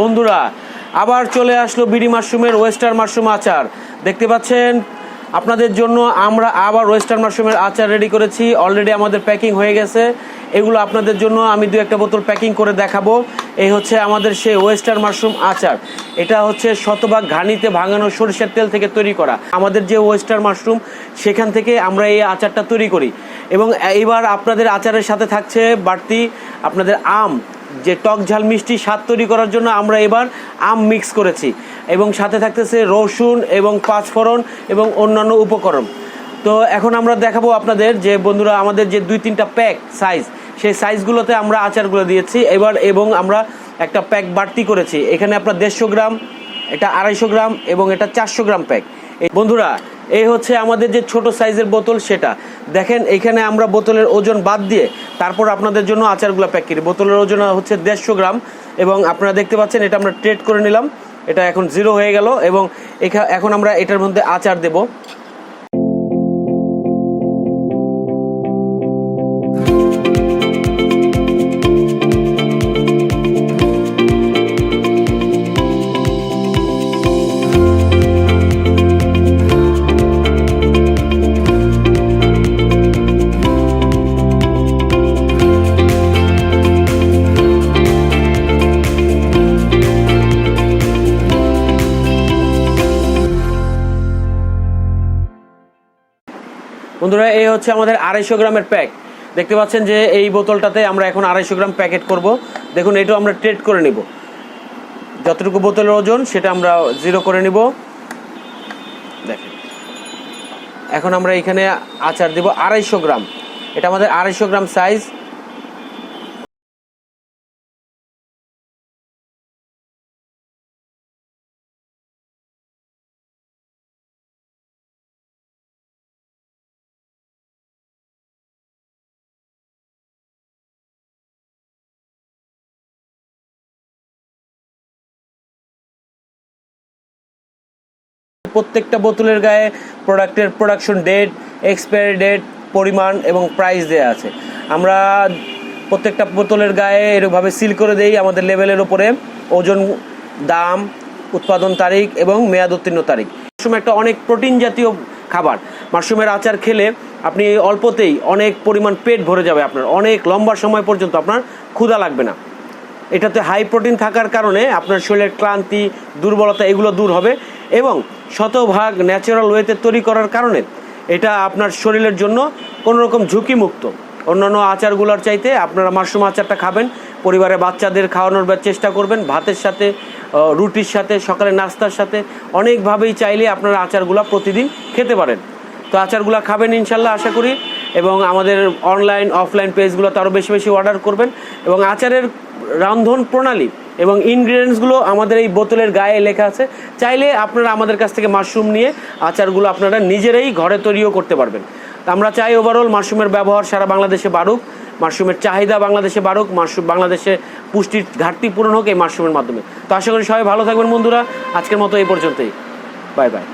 বন্ধুরা, আবার চলে আসলো বিডি মাশরুমের ওয়েস্টার মাশরুম আচার। দেখতে পাচ্ছেন, আপনাদের জন্য আমরা আবার ওয়েস্টার্ন মাশরুমের আচার রেডি করেছি। অলরেডি আমাদের প্যাকিং হয়ে গেছে। এগুলো আপনাদের জন্য আমি দু একটা বোতল প্যাকিং করে দেখাবো। এই হচ্ছে আমাদের সেই ওয়েস্টার্ন মাশরুম আচার। এটা হচ্ছে শতভাগ ঘানিতে ভাঙানো সরিষার তেল থেকে তৈরি করা। আমাদের যে ওয়েস্টার্ন মাশরুম, সেখান থেকে আমরা এই আচারটা তৈরি করি। এবং এইবার আপনাদের আচারের সাথে থাকছে বাড়তি আপনাদের আম, যে টক ঝাল মিষ্টি স্বাদ তৈরি করার জন্য আমরা এবার আম মিক্স করেছি। এবং সাথে থাকতেছে রসুন এবং পাঁচফোড়ন এবং অন্যান্য উপকরণ। তো এখন আমরা দেখাবো আপনাদের যে বন্ধুরা, আমাদের যে দুই তিনটা প্যাক সাইজ সেই সাইজগুলোতে আমরা আচারগুলো দিয়েছি। এবার এবং আমরা একটা প্যাক বাড়তি করেছি। এখানে আপনার দেড়শো গ্রাম, এটা আড়াইশো গ্রাম এবং এটা চারশো গ্রাম প্যাক। বন্ধুরা, এই হচ্ছে আমাদের যে ছোট সাইজের বোতল সেটা। দেখেন, এখানে আমরা বোতলের ওজন বাদ দিয়ে তারপর আপনাদের জন্য আচারগুলো প্যাক করি। বোতলের ওজন হচ্ছে দেড়শো গ্রাম এবং আপনারা দেখতে পাচ্ছেন এটা আমরা ট্রেড করে নিলাম। এটা এখন জিরো হয়ে গেল এবং এখা- এখন আমরা এটার মধ্যে আচার দেব। বন্ধুরা, এই হচ্ছে আমাদের আড়াইশো গ্রামের প্যাক দেখতে পাচ্ছেন যে এই বোতলটাতে আমরা এখন আড়াইশো গ্রাম প্যাকেট করব। দেখুন, এটাও আমরা ট্রেড করে নিব। যতটুকু বোতলের ওজন, সেটা আমরা জিরো করে নিব। দেখেন। এখন আমরা এখানে আচার দেব আড়াইশো গ্রাম। এটা আমাদের আড়াইশো গ্রাম সাইজ প্রত্যেকটা বোতলের গায়ে প্রোডাক্টের প্রোডাকশন ডেট এক্সপায়ারি ডেট পরিমাণ এবং প্রাইস দেওয়া আছে। আমরা প্রত্যেকটা বোতলের গায়ে এরকমভাবে সিল করে দেই আমাদের লেভেলের উপরে ওজন, দাম, উৎপাদন তারিখ এবং মেয়াদ উত্তীর্ণ তারিখ। মাশরুম একটা অনেক প্রোটিন জাতীয় খাবার। মাশরুমের আচার খেলে আপনি অল্পতেই অনেক পরিমাণ পেট ভরে যাবে আপনার। অনেক লম্বা সময় পর্যন্ত আপনার ক্ষুধা লাগবে না। এটাতে হাই প্রোটিন থাকার কারণে আপনার শরীরের ক্লান্তি, দুর্বলতা এগুলো দূর হবে। এবং শতভাগ ন্যাচারাল ওয়েতে তৈরি করার কারণে এটা আপনার শরীরের জন্য কোনো রকম ঝুঁকিমুক্ত। অন্যান্য আচারগুলোর চাইতে আপনারা মাশরুম আচারটা খাবেন, পরিবারের বাচ্চাদের খাওয়ানোর চেষ্টা করবেন, ভাতের সাথে রুটির সাথে, সকালে নাস্তার সাথে, অনেকভাবেই চাইলে আপনারা আচারগুলো প্রতিদিন খেতে পারেন। তো আচারগুলো খাবেন ইনশাল্লাহ, আশা করি। এবং আমাদের অনলাইন অফলাইন পেজগুলোতে আরও বেশি বেশি অর্ডার করবেন। এবং আচারের রান্ধন প্রণালী এবং ইনগ্রিডিয়েন্টসগুলো আমাদের এই বোতলের গায়ে লেখা আছে। চাইলে আপনারা আমাদের কাছ থেকে মাশরুম নিয়ে আচারগুলো আপনারা নিজেরাই ঘরে তৈরিও করতে পারবেন। আমরা চাই ওভারঅল মাশরুমের ব্যবহার সারা বাংলাদেশে বাড়ুক মাশরুমের চাহিদা বাংলাদেশে বাড়ুক মাশরুম বাংলাদেশে পুষ্টির ঘাটতি পূরণ হোক এই মাশরুমের মাধ্যমে। তো আশা করি সবাই ভালো থাকবেন বন্ধুরা। আজকের মতো এই পর্যন্তই। Bye bye